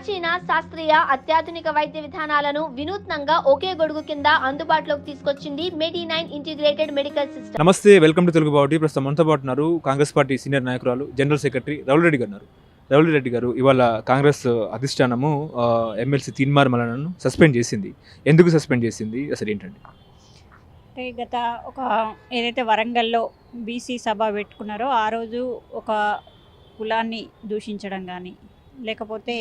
ప్రాచీన శాస్త్రీయ అత్యాధునిక వైద్య విధానాలను వినూత్నంగా ఒకే గొడుగు కింద అందుబాటులోకి తీసుకొచ్చింది medi nine integrated medical system. నమస్తే వెల్కమ్ టు తెలుగు బావటి. ప్రస్తుతం మనతో పాటు ఉన్నారు కాంగ్రెస్ పార్టీ సీనియర్ నాయకురాలు జనరల్ సెక్రటరీ రౌల్ రెడ్డి గారు రౌల్ రెడ్డి గారు ఇవాళ కాంగ్రెస్ అధిష్టానము ఎమ్మెల్సీ తీన్మార్ మలనను సస్పెండ్ చేసింది. ఎందుకు సస్పెండ్ చేసింది? అసలు ఏంటండి? అంటే గత ఒక ఏదైతే వరంగల్లో బీసీ సభ పెట్టుకున్నారో ఆ రోజు ఒక కులాన్ని దూషించడం కానీ లేకపోతే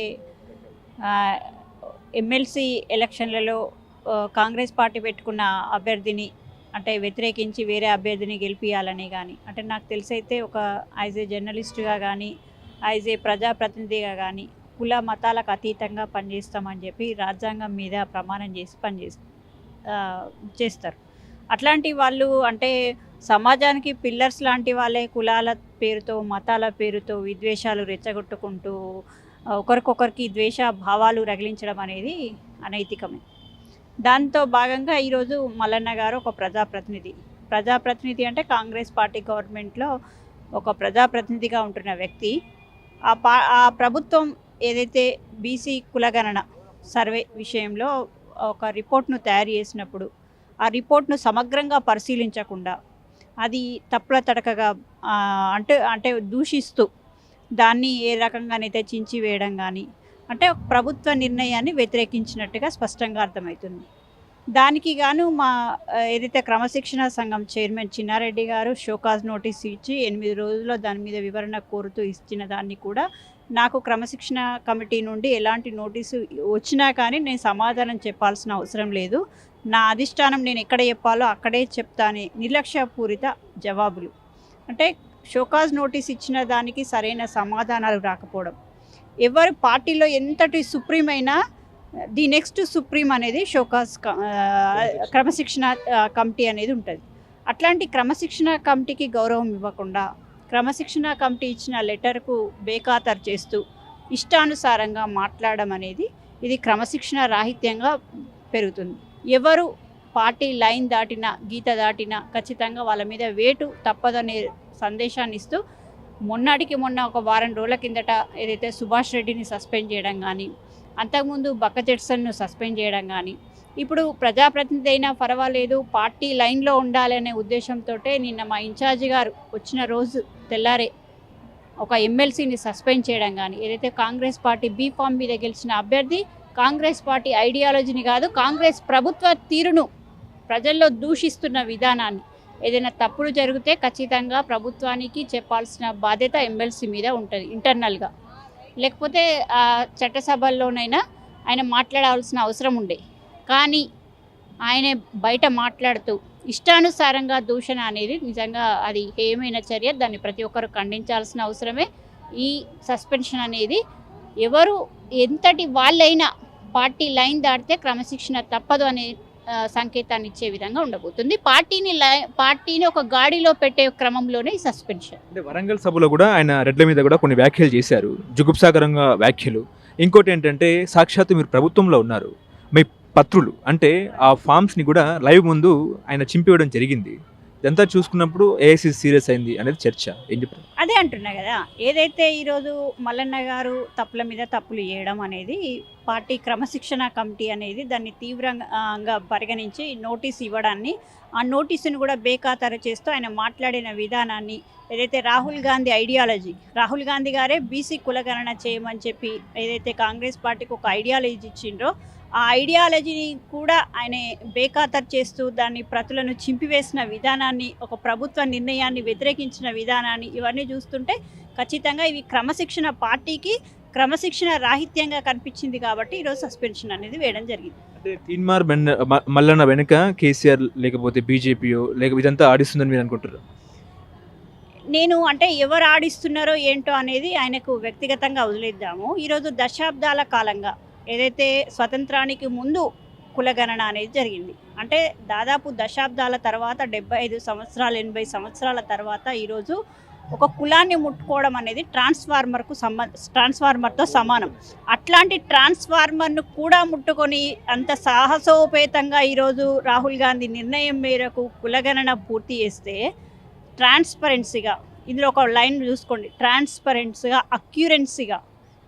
ఎమ్మెల్సీ ఎలక్షన్లలో కాంగ్రెస్ పార్టీ పెట్టుకున్న అభ్యర్థిని అంటే వ్యతిరేకించి వేరే అభ్యర్థిని గెలిపించాలని కానీ అంటే నాకు తెలిసైతే ఒక యాజ్ ఏ జర్నలిస్టుగా కానీ యాజ్ ఏ ప్రజాప్రతినిధిగా కానీ కుల మతాలకు అతీతంగా పనిచేస్తామని చెప్పి రాజ్యాంగం మీద ప్రమాణం చేసి పనిచే చేస్తారు. అట్లాంటి వాళ్ళు అంటే సమాజానికి పిల్లర్స్ లాంటి వాళ్ళే కులాల పేరుతో మతాల పేరుతో విద్వేషాలు రెచ్చగొట్టుకుంటూ ఒకరికొకరికి ద్వేష భావాలు రగిలించడం అనేది అనైతికమే. దాంతో భాగంగా ఈరోజు మల్లన్న గారు ఒక ప్రజాప్రతినిధి. ప్రజాప్రతినిధి అంటే కాంగ్రెస్ పార్టీ గవర్నమెంట్లో ఒక ప్రజాప్రతినిధిగా ఉంటున్న వ్యక్తి. ఆ పా ఆ ప్రభుత్వం ఏదైతే బీసీ కులగణన సర్వే విషయంలో ఒక రిపోర్ట్ను తయారు చేసినప్పుడు ఆ రిపోర్ట్ను సమగ్రంగా పరిశీలించకుండా అది తప్పుల తడకగా అంటే అంటే దూషిస్తూ దాన్ని ఏ రకంగానైతే చించి వేయడం కానీ అంటే ప్రభుత్వ నిర్ణయాన్ని వ్యతిరేకించినట్టుగా స్పష్టంగా అర్థమవుతుంది. దానికి గాను మా ఏదైతే క్రమశిక్షణ సంఘం చైర్మన్ చిన్నారెడ్డి గారు షోకాజ్ నోటీస్ ఇచ్చి ఎనిమిది రోజుల్లో దాని మీద వివరణ కోరుతూ ఇచ్చిన దాన్ని కూడా నాకు క్రమశిక్షణ కమిటీ నుండి ఎలాంటి నోటీసు వచ్చినా కానీ నేను సమాధానం చెప్పాల్సిన అవసరం లేదు. నా అధిష్టానం నేను ఎక్కడ చెప్పాలో అక్కడే చెప్తానే నిర్లక్ష్యపూరిత జవాబులు. అంటే షోకాజ్ నోటీస్ ఇచ్చిన దానికి సరైన సమాధానాలు రాకపోవడం. ఎవరి పార్టీలో ఎంతటి సుప్రీం అయినా ది నెక్స్ట్ సుప్రీం అనేది షోకాజ్ క- క్రమశిక్షణ కమిటీ అనేది ఉంటుంది. అట్లాంటి క్రమశిక్షణ కమిటీకి గౌరవం ఇవ్వకుండా క్రమశిక్షణ కమిటీ ఇచ్చిన లెటర్కు బేఖాతరు చేస్తూ ఇష్టానుసారంగా మాట్లాడడం అనేది ఇది క్రమశిక్షణ రాహిత్యంగా పెరుగుతుంది. ఎవరు పార్టీ లైన్ దాటినా గీత దాటినా ఖచ్చితంగా వాళ్ళ మీద వేటు తప్పదనే సందేశాన్ని ఇస్తూ మొన్నటికి మొన్న ఒక వారం రోజుల కిందట ఏదైతే సుభాష్ రెడ్డిని సస్పెండ్ చేయడం కానీ అంతకుముందు బక్క జెట్సన్ను సస్పెండ్ చేయడం కానీ ఇప్పుడు ప్రజాప్రతినిధి అయినా పర్వాలేదు పార్టీ లైన్లో ఉండాలనే ఉద్దేశంతో నిన్న మా ఇన్ఛార్జి గారు వచ్చిన రోజు తెల్లారే ఒక ఎమ్మెల్సీని సస్పెండ్ చేయడం కానీ ఏదైతే కాంగ్రెస్ పార్టీ బీ ఫామ్ మీద గెలిచిన అభ్యర్థి కాంగ్రెస్ పార్టీ ఐడియాలజీని కాదు కాంగ్రెస్ ప్రభుత్వ తీరును ప్రజల్లో దూషిస్తున్న విధానాన్ని ఏదైనా తప్పులు జరిగితే ఖచ్చితంగా ప్రభుత్వానికి చెప్పాల్సిన బాధ్యత ఎమ్మెల్సీ మీద ఉంటుంది ఇంటర్నల్గా లేకపోతే ఆ చట్టసభల్లోనైనా ఆయన మాట్లాడాల్సిన అవసరం ఉండే. కానీ ఆయన బయట మాట్లాడుతూ ఇష్టానుసారంగా దూషణ అనేది నిజంగా అది ఏమైనా చర్య దాన్ని ప్రతి ఒక్కరు ఖండించాల్సిన అవసరమే. ఈ సస్పెన్షన్ అనేది ఎవరు ఎంతటి వాళ్ళైనా పార్టీ లైన్ దాటితే క్రమశిక్షణ తప్పదు అనే సంకేతాన్ని ఇచ్చే విధంగా ఉండబోతుంది. పార్టీని లై పార్టీని ఒక గాడిలో పెట్టే క్రమంలోనే ఈ సస్పెన్షన్. అంటే వరంగల్ సభలో కూడా ఆయన రెడ్ల మీద కూడా కొన్ని వ్యాఖ్యలు చేశారు. జుగుప్సాగరంగా వ్యాఖ్యలు. ఇంకోటి ఏంటంటే సాక్షాత్తు మీరు ప్రభుత్వంలో ఉన్నారు. మీ పత్రులు అంటే ఆ ఫామ్స్ని కూడా లైవ్ ముందు ఆయన చింపివేయడం జరిగింది. ఇదంతా చూసుకున్నప్పుడు ఏఐసి సీరియస్ అయింది అనేది చర్చ. ఏం అదే అంటున్నా కదా ఏదైతే ఈరోజు మల్లన్న గారు తప్పుల మీద తప్పులు చేయడం అనేది పార్టీ క్రమశిక్షణ కమిటీ అనేది దాన్ని తీవ్రంగా పరిగణించి నోటీస్ ఇవ్వడాన్ని ఆ నోటీసును కూడా బేఖాతరు చేస్తూ ఆయన మాట్లాడిన విధానాన్ని ఏదైతే రాహుల్ గాంధీ ఐడియాలజీ రాహుల్ గాంధీ గారే బీసీ కులగణన చేయమని చెప్పి ఏదైతే కాంగ్రెస్ పార్టీకి ఒక ఐడియాలజీ ఇచ్చిండ్రో ఆ ఐడియాలజీని కూడా ఆయన బేఖాతరు చేస్తూ దాన్ని ప్రతులను చింపివేసిన విధానాన్ని ఒక ప్రభుత్వ నిర్ణయాన్ని వ్యతిరేకించిన విధానాన్ని ఇవన్నీ చూస్తుంటే ఖచ్చితంగా ఇవి క్రమశిక్షణ పార్టీకి క్రమశిక్షణ రాహిత్యంగా కనిపించింది కాబట్టి ఈరోజు సస్పెన్షన్ అనేది వేయడం జరిగింది. అంటే తీన్మార్ మల్లన్న వెనుక కేసీఆర్ లేకపోతే బీజేపీయో లేక ఇదంతా ఆడిస్తుందని మీరు అనుకుంటారు నేను అంటే ఎవరు ఆడిస్తున్నారో ఏంటో అనేది ఆయనకు వ్యక్తిగతంగా వదిలేద్దాము. ఈరోజు దశాబ్దాల కాలంగా ఏదైతే స్వతంత్రానికి ముందు కులగణన అనేది జరిగింది. అంటే దాదాపు దశాబ్దాల తర్వాత డెబ్బై ఐదు సంవత్సరాలు ఎనభై సంవత్సరాల తర్వాత ఈరోజు ఒక కులాన్ని ముట్టుకోవడం అనేది ట్రాన్స్ఫార్మర్కు సంబ ట్రాన్స్ఫార్మర్తో సమానం. అట్లాంటి ట్రాన్స్ఫార్మర్ను కూడా ముట్టుకొని అంత సాహసోపేతంగా ఈరోజు రాహుల్ గాంధీ నిర్ణయం మేరకు కులగణన పూర్తి చేస్తే ట్రాన్స్పరెన్సీగా ఇందులో ఒక లైన్ చూసుకోండి. ట్రాన్స్పరెన్సీగా అక్యూరెన్సీగా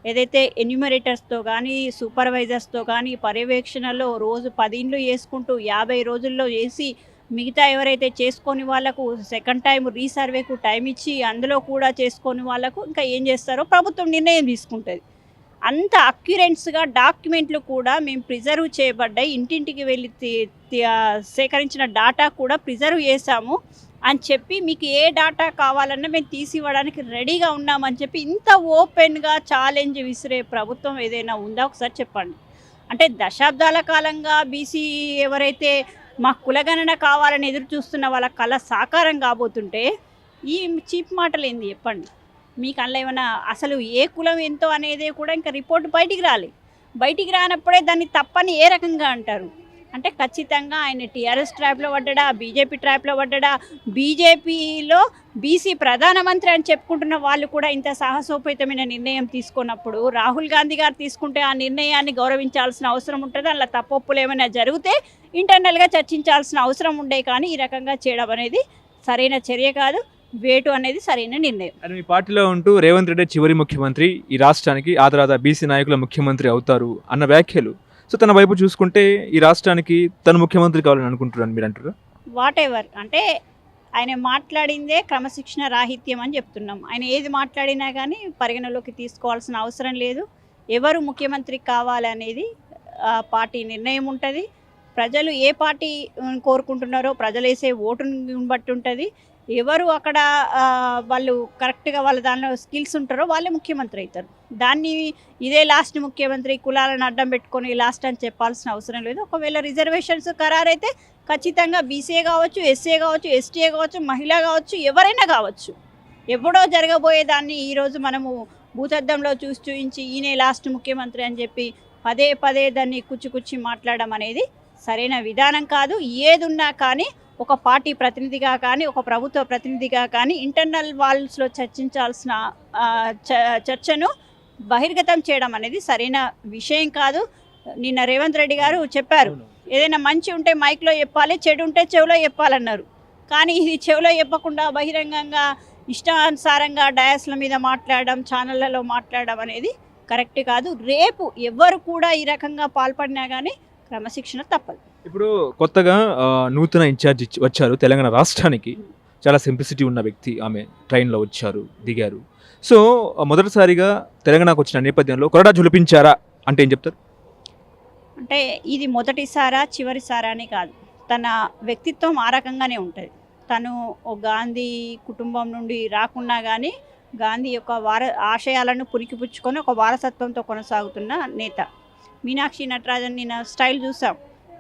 ఏదైతే ఎన్యూమరేటర్స్తో కానీ సూపర్వైజర్స్తో కానీ పర్యవేక్షణలో రోజు పదిండ్లు చేసుకుంటూ వేసుకుంటూ యాభై రోజుల్లో చేసి మిగతా ఎవరైతే చేసుకొని వాళ్ళకు సెకండ్ టైం రీసర్వేకు టైం ఇచ్చి అందులో కూడా చేసుకొని వాళ్ళకు ఇంకా ఏం చేస్తారో ప్రభుత్వం నిర్ణయం తీసుకుంటుంది. అంత అక్యురెంట్స్గా డాక్యుమెంట్లు కూడా మేము ప్రిజర్వ్ చేయబడ్డాయి. ఇంటింటికి వెళ్ళి సేకరించిన డాటా కూడా ప్రిజర్వ్ చేశాము. అని చెప్పి మీకు ఏ డాటా కావాలన్నా మేము తీసి ఇవ్వడానికి రెడీగా ఉన్నామని చెప్పి ఇంత ఓపెన్గా ఛాలెంజ్ విసిరే ప్రభుత్వం ఏదైనా ఉందా? ఒకసారి చెప్పండి. అంటే దశాబ్దాల కాలంగా బీసీ ఎవరైతే మా కులగణన కావాలని ఎదురు చూస్తున్న వాళ్ళ కళ సాకారం కాబోతుంటే ఈ చీప్ మాటలు ఏంది చెప్పండి. మీకు అందులో ఏమైనా అసలు ఏ కులం ఎంతో అనేది కూడా ఇంకా రిపోర్ట్ బయటికి రాలి. బయటికి రానప్పుడే దాన్ని తప్పని ఏ రకంగా అంటారు? అంటే ఖచ్చితంగా ఆయన టీఆర్ఎస్ ట్రాప్లో పడ్డా బీజేపీ ట్రాప్లో పడ్డా బీజేపీలో బీసీ ప్రధానమంత్రి అని చెప్పుకుంటున్న వాళ్ళు కూడా ఇంత సాహసోపేతమైన నిర్ణయం తీసుకున్నప్పుడు రాహుల్ గాంధీ గారు తీసుకుంటే ఆ నిర్ణయాన్ని గౌరవించాల్సిన అవసరం ఉంటుంది అలా తప్పొప్పులు ఏమైనా జరిగితే ఇంటర్నల్గా చర్చించాల్సిన అవసరం ఉండే కానీ ఈ రకంగా చేయడం అనేది సరైన చర్య కాదు వేటు అనేది సరైన నిర్ణయం. మీ పార్టీలో ఉంటూ రేవంత్ రెడ్డి చివరి ముఖ్యమంత్రి ఈ రాష్ట్రానికి ఆ తర్వాత బీసీ నాయకుల ముఖ్యమంత్రి అవుతారు అన్న వ్యాఖ్యలు సో తన వైపు చూసుకుంటే ఈ రాష్ట్రానికి తను ముఖ్యమంత్రి కావాలని అనుకుంటున్నాను మీరు అంటారు? వాట్ ఎవర్ అంటే ఆయన మాట్లాడిందే క్రమశిక్షణ రాహిత్యం అని చెప్తున్నాం. ఆయన ఏది మాట్లాడినా కానీ పరిగణలోకి తీసుకోవాల్సిన అవసరం లేదు. ఎవరు ముఖ్యమంత్రి కావాలనేది పార్టీ నిర్ణయం ఉంటుంది. ప్రజలు ఏ పార్టీ కోరుకుంటున్నారో ప్రజలు వేసే ఓటుని బట్టి ఉంటుంది. ఎవరు అక్కడ వాళ్ళు కరెక్ట్గా వాళ్ళ దానిలో స్కిల్స్ ఉంటారో వాళ్ళే ముఖ్యమంత్రి అవుతారు. దాన్ని ఇదే లాస్ట్ ముఖ్యమంత్రి కులాలను అడ్డం పెట్టుకొని లాస్ట్ అని చెప్పాల్సిన అవసరం లేదు. ఒకవేళ రిజర్వేషన్స్ ఖరారైతే ఖచ్చితంగా బీసీఏ కావచ్చు ఎస్సీ కావచ్చు ఎస్టీఏ కావచ్చు మహిళ కావచ్చు ఎవరైనా కావచ్చు. ఎప్పుడో జరగబోయే దాన్ని ఈరోజు మనము భూతద్దంలో చూసి చూయించి ఈయనే లాస్ట్ ముఖ్యమంత్రి అని చెప్పి పదే పదే దాన్ని కుచ్చి కుచ్చి మాట్లాడడం అనేది సరైన విధానం కాదు. ఏదున్నా కానీ ఒక పార్టీ ప్రతినిధిగా కానీ ఒక ప్రభుత్వ ప్రతినిధిగా కానీ ఇంటర్నల్ వాల్స్లో చర్చించాల్సిన చ- చర్చను బహిర్గతం చేయడం అనేది సరైన విషయం కాదు. నిన్న రేవంత్ రెడ్డి గారు చెప్పారు ఏదైనా మంచి ఉంటే మైక్లో చెప్పాలి చెడు ఉంటే చెవిలో చెప్పాలన్నారు. కానీ ఇది చెవిలో చెప్పకుండా బహిరంగంగా ఇష్టానుసారంగా డయాస్ల మీద మాట్లాడడం ఛానళ్ళలో మాట్లాడడం అనేది కరెక్ట్ కాదు. రేపు ఎవ్వరు కూడా ఈ రకంగా పాల్పడినా కానీ క్రమశిక్షణ తప్పదు. ఇప్పుడు కొత్తగా నూతన ఇన్ఛార్జ్ ఇచ్చి- వచ్చారు తెలంగాణ రాష్ట్రానికి. చాలా సింప్లిసిటీ ఉన్న వ్యక్తి ఆమె. ట్రైన్లో వచ్చారు దిగారు. సో మొదటిసారిగా తెలంగాణకు వచ్చిన నేపథ్యంలో కొరడా జులిపించారా అంటే ఏం చెప్తారు? అంటే ఇది మొదటిసారా చివరిసారా అని కాదు. తన వ్యక్తిత్వం ఆ రకంగానే ఉంటుంది. తను ఓ గాంధీ కుటుంబం నుండి రాకున్నా కానీ గాంధీ యొక్క వార ఆశయాలను పురికిపుచ్చుకొని ఒక వారసత్వంతో కొనసాగుతున్న నేత. మీనాక్షి నటరాజన్ నిన్న స్టైల్ చూసాం.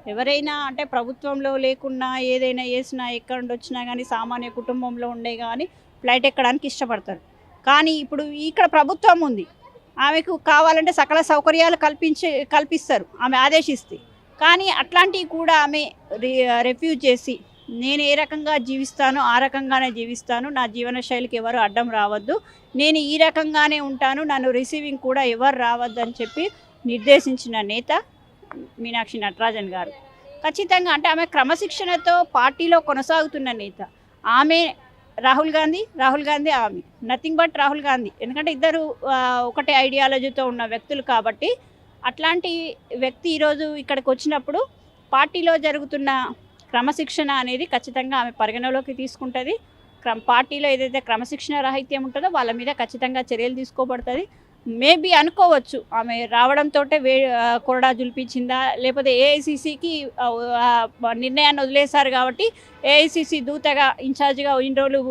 ఎవరైనా అంటే ప్రభుత్వంలో లేకున్నా ఏదైనా చేసినా ఎక్కడ వచ్చినా కానీ సామాన్య కుటుంబంలో ఉండే కానీ ఫ్లైట్ ఎక్కడానికి ఇష్టపడతారు. కానీ ఇప్పుడు ఇక్కడ ప్రభుత్వం ఉంది. ఆమెకు కావాలంటే సకల సౌకర్యాలు కల్పించే కల్పిస్తారు. ఆమె ఆదేశిస్తే. కానీ అట్లాంటివి కూడా ఆమె రెఫ్యూజ్ చేసి నేను ఏ రకంగా జీవిస్తానో ఆ రకంగానే జీవిస్తాను. నా జీవన శైలికి ఎవరు అడ్డం రావద్దు. నేను ఈ రకంగానే ఉంటాను. నన్ను రిసీవింగ్ కూడా ఎవరు రావద్దు అని చెప్పి నిర్దేశించిన నేత మీనాక్షి నటరాజన్ గారు. ఖచ్చితంగా అంటే ఆమె క్రమశిక్షణతో పార్టీలో కొనసాగుతున్న నేత. ఆమె రాహుల్ గాంధీ రాహుల్ గాంధీ ఆమె. Nothing but Rahul Gandhi. ఎందుకంటే ఇద్దరు ఒకటే ఐడియాలజీతో ఉన్న వ్యక్తులు కాబట్టి అట్లాంటి వ్యక్తి ఈరోజు ఇక్కడికి వచ్చినప్పుడు పార్టీలో జరుగుతున్న క్రమశిక్షణ అనేది ఖచ్చితంగా ఆమె పరిగణలోకి తీసుకుంటుంది. క్రమ పార్టీలో ఏదైతే క్రమశిక్షణ రాహిత్యం ఉంటుందో వాళ్ళ మీద ఖచ్చితంగా చర్యలు తీసుకోబడుతుంది. మేబీ అనుకోవచ్చు. ఆమె రావడంతో వే కొరడా జులిపించిందా? లేకపోతే ఏఐసిసికి నిర్ణయాన్ని వదిలేశారు కాబట్టి ఏఐసిసి దూతగా ఇన్ఛార్జిగా ఇన్ని రోజులు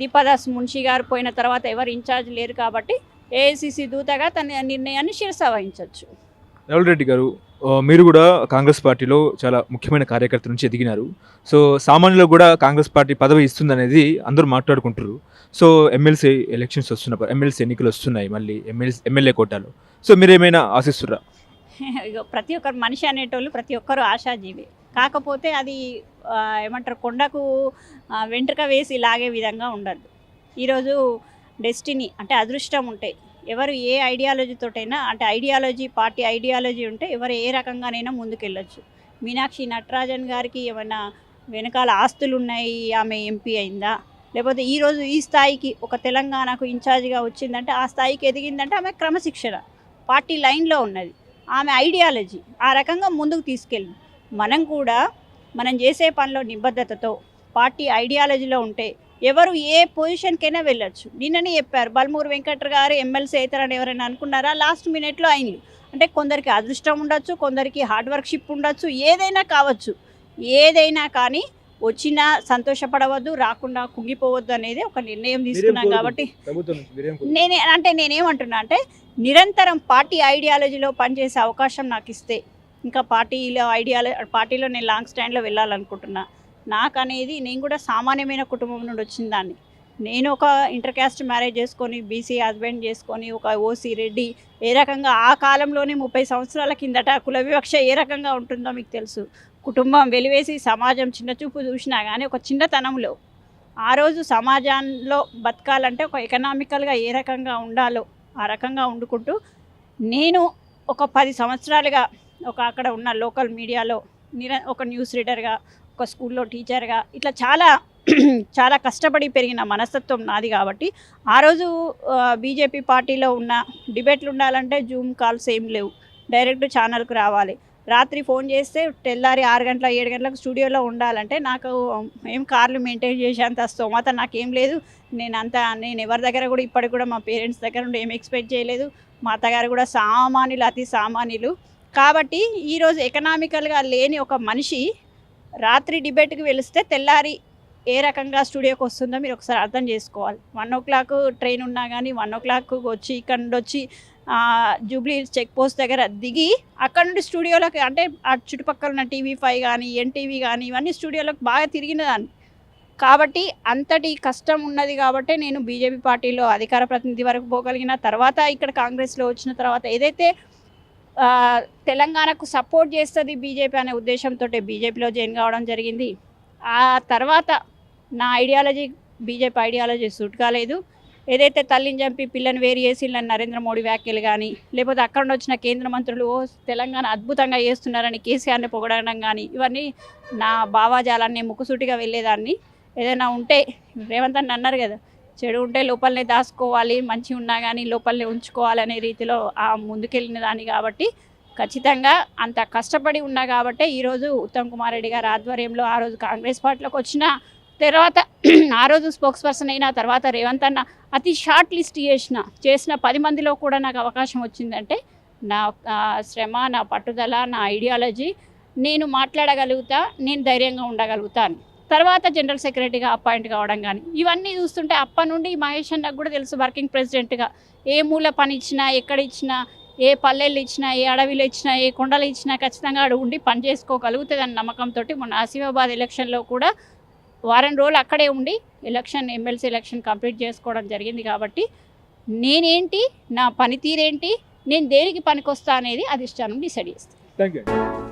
దీపాదాస్ మున్షి గారు పోయిన తర్వాత ఎవరు ఇన్ఛార్జ్ లేరు కాబట్టి ఏఐసిసి దూతగా తన నిర్ణయాన్ని శిరస వహించవచ్చు రాహుల్ రెడ్డి గారు మీరు కూడా కాంగ్రెస్ పార్టీలో చాలా ముఖ్యమైన కార్యకర్త నుంచి ఎదిగినారు. సో సామాన్యులకు కూడా కాంగ్రెస్ పార్టీ పదవి ఇస్తుందనేది అందరూ మాట్లాడుకుంటారు సో ఎమ్మెల్సీ ఎలక్షన్స్ వస్తున్నప్పుడు ఎమ్మెల్సీ ఎన్నికలు వస్తున్నాయి మళ్ళీ ఎమ్మెల్సీ ఎమ్మెల్యే కోటాలో. సో మీరు ఏమైనా ప్రతి ఒక్కరు మనిషి అనేటోళ్ళు ప్రతి ఒక్కరు ఆశాజీవి. కాకపోతే అది ఏమంటారు కొండకు వెంట్రుక వేసి లాగే విధంగా ఉండదు. ఈరోజు డెస్టినీ అంటే అదృష్టం ఉంటాయి ఎవరు ఏ ఐడియాలజీతోటైనా అంటే ఐడియాలజీ పార్టీ ఐడియాలజీ ఉంటే ఎవరు ఏ రకంగానైనా ముందుకెళ్ళొచ్చు. మీనాక్షి నటరాజన్ గారికి ఏమైనా వెనకాల ఆస్తులు ఉన్నాయి ఆమె ఎంపీ అయిందా? లేకపోతే ఈరోజు ఈ స్థాయికి ఒక తెలంగాణకు ఇన్ఛార్జిగా వచ్చిందంటే ఆ స్థాయికి ఎదిగిందంటే ఆమె క్రమశిక్షణ. పార్టీ లైన్లో ఉన్నది. ఆమె ఐడియాలజీ ఆ రకంగా ముందుకు తీసుకెళ్ళి మనం కూడా మనం చేసే పనిలో నిబద్ధతతో పార్టీ ఐడియాలజీలో ఉంటే ఎవరు ఏ పొజిషన్కైనా వెళ్ళొచ్చు. నిన్ననే చెప్పారు బల్మూరు వెంకట్ర గారు ఎమ్మెల్సీ అవుతారని ఎవరైనా అనుకున్నారా? లాస్ట్ మినిట్లో అయింది. అంటే కొందరికి అదృష్టం ఉండొచ్చు కొందరికి హార్డ్ వర్క్ షిప్ ఉండొచ్చు ఏదైనా కావచ్చు. ఏదైనా కానీ వచ్చినా సంతోషపడవద్దు రాకుండా కుంగిపోవద్దు అనేది ఒక నిర్ణయం తీసుకున్నాం కాబట్టి? నేనే అంటే నేనేమంటున్నా అంటే నిరంతరం పార్టీ ఐడియాలజీలో పనిచేసే అవకాశం నాకు ఇస్తే ఇంకా పార్టీలో ఐడియాల పార్టీలో నేను లాంగ్ స్టాండ్లో వెళ్ళాలనుకుంటున్నా. నాకు అనేది నేను కూడా సామాన్యమైన కుటుంబం నుండి వచ్చిన దాన్ని. నేను ఒక ఇంటర్ క్యాస్ట్ మ్యారేజ్ చేసుకొని బీసీ హస్బెండ్ చేసుకొని ఒక ఓసీ రెడ్డి ఏ రకంగా ఆ కాలంలోనే ముప్పై సంవత్సరాల కిందట కుల వివక్ష ఏ రకంగా ఉంటుందో మీకు తెలుసు. కుటుంబం వెలివేసి సమాజం చిన్న చూపు చూసినా కానీ ఒక చిన్నతనంలో ఆ రోజు సమాజంలో బతకాలంటే ఒక ఎకనామికల్గా ఏ రకంగా ఉండాలో ఆ రకంగా వండుకుంటూ నేను ఒక పది సంవత్సరాలుగా ఒక అక్కడ ఉన్న లోకల్ మీడియాలో నిర ఒక న్యూస్ రీడర్గా ఒక స్కూల్లో టీచర్గా. ఇట్లా చాలా చాలా కష్టపడి పెరిగిన మనస్తత్వం నాది కాబట్టి ఆ రోజు బీజేపీ పార్టీలో ఉన్న డిబేట్లు ఉండాలంటే జూమ్ కాల్స్ ఏం లేవు. డైరెక్ట్ ఛానల్కి రావాలి. రాత్రి ఫోన్ చేస్తే తెల్లారి ఆరు గంటల ఏడు గంటలకు స్టూడియోలో ఉండాలంటే నాకు ఏం కార్లు మెయింటైన్ చేసేంత స్తోమత నాకేం లేదు. నేను అంత నేను ఎవరి దగ్గర కూడా ఇప్పటికి కూడా మా పేరెంట్స్ దగ్గర నుండి ఏం ఎక్స్పెక్ట్ చేయలేదు. మా అత్తగారు కూడా సామాన్యులు అతి సామాన్యులు. కాబట్టి ఈరోజు ఎకనామికల్గా లేని ఒక మనిషి రాత్రి డిబేట్కి వెలిస్తే తెల్లారి ఏ రకంగా స్టూడియోకి వస్తుందో మీరు ఒకసారి అర్థం చేసుకోవాలి. వన్ ఓ క్లాక్ ట్రైన్ ఉన్నా కానీ వన్ ఓ క్లాక్ వచ్చి ఇక్కడ నుండి వచ్చి జూబ్లీ చెక్ పోస్ట్ దగ్గర దిగి అక్కడ నుండి స్టూడియోలోకి అంటే ఆ చుట్టుపక్కల ఉన్న టీవీ ఫైవ్ కానీ ఎన్టీవీ కానీ ఇవన్నీ స్టూడియోలోకి బాగా తిరిగిన దాన్ని కాబట్టి అంతటి కష్టం ఉన్నది కాబట్టే నేను బీజేపీ పార్టీలో అధికార ప్రతినిధి వరకు పోగలిగిన తర్వాత ఇక్కడ కాంగ్రెస్లో వచ్చిన తర్వాత ఏదైతే తెలంగాణకు సపోర్ట్ చేస్తుంది బీజేపీ అనే ఉద్దేశంతో బీజేపీలో జాయిన్ కావడం జరిగింది. ఆ తర్వాత నా ఐడియాలజీ బీజేపీ ఐడియాలజీ సూట్ కాలేదు. ఏదైతే తల్లిని చంపి పిల్లని వేరు చేసిళ్ళని నరేంద్ర మోడీ వ్యాఖ్యలు కానీ లేకపోతే అక్కడ నుండి వచ్చిన కేంద్ర మంత్రులు ఓ తెలంగాణ అద్భుతంగా చేస్తున్నారని కేసీఆర్ని పొగడడం కానీ ఇవన్నీ నా భావాజాలాన్ని ముక్కుసూటిగా వెళ్ళేదాన్ని. ఏదైనా ఉంటే రేవంత్ అన్న అన్నారు కదా చెడు ఉంటే లోపలనే దాచుకోవాలి మంచి ఉన్నా కానీ లోపలనే ఉంచుకోవాలనే రీతిలో ఆ ముందుకెళ్ళిన దాన్ని కాబట్టి ఖచ్చితంగా అంత కష్టపడి ఉన్నా కాబట్టే ఈరోజు ఉత్తమ్ కుమార్ రెడ్డి గారి ఆధ్వర్యంలో ఆ రోజు కాంగ్రెస్ పార్టీలోకి వచ్చిన తర్వాత ఆ రోజు స్పోక్స్ పర్సన్ అయిన తర్వాత రేవంత్ అన్న అతి షార్ట్ లిస్ట్ చేసిన చేసిన పది మందిలో కూడా నాకు అవకాశం వచ్చిందంటే నా శ్రమ నా పట్టుదల నా ఐడియాలజీ నేను మాట్లాడగలుగుతా నేను ధైర్యంగా ఉండగలుగుతాను. తర్వాత జనరల్ సెక్రటరీగా అపాయింట్ కావడం కానీ ఇవన్నీ చూస్తుంటే అప్పటి నుండి మహేష్ అన్నకు కూడా తెలుసు వర్కింగ్ ప్రెసిడెంట్గా. ఏ మూల పని ఇచ్చినా ఎక్కడ ఇచ్చినా ఏ పల్లెలు ఇచ్చినా ఏ అడవిలు ఇచ్చినా ఏ కొండలు ఇచ్చినా ఖచ్చితంగా అడుగు ఉండి పని చేసుకోగలుగుతుందని నమ్మకంతో మొన్న ఆసిఫాబాద్ ఎలక్షన్లో కూడా వారం రోజులు అక్కడే ఉండి ఎలక్షన్ ఎమ్మెల్సీ ఎలక్షన్ కంప్లీట్ చేసుకోవడం జరిగింది కాబట్టి నేనేంటి నా పనితీరేంటి నేను దేనికి పనికొస్తా అనేది అధిష్టానం డిసైడ్ చేస్తాను థ్యాంక్ యూ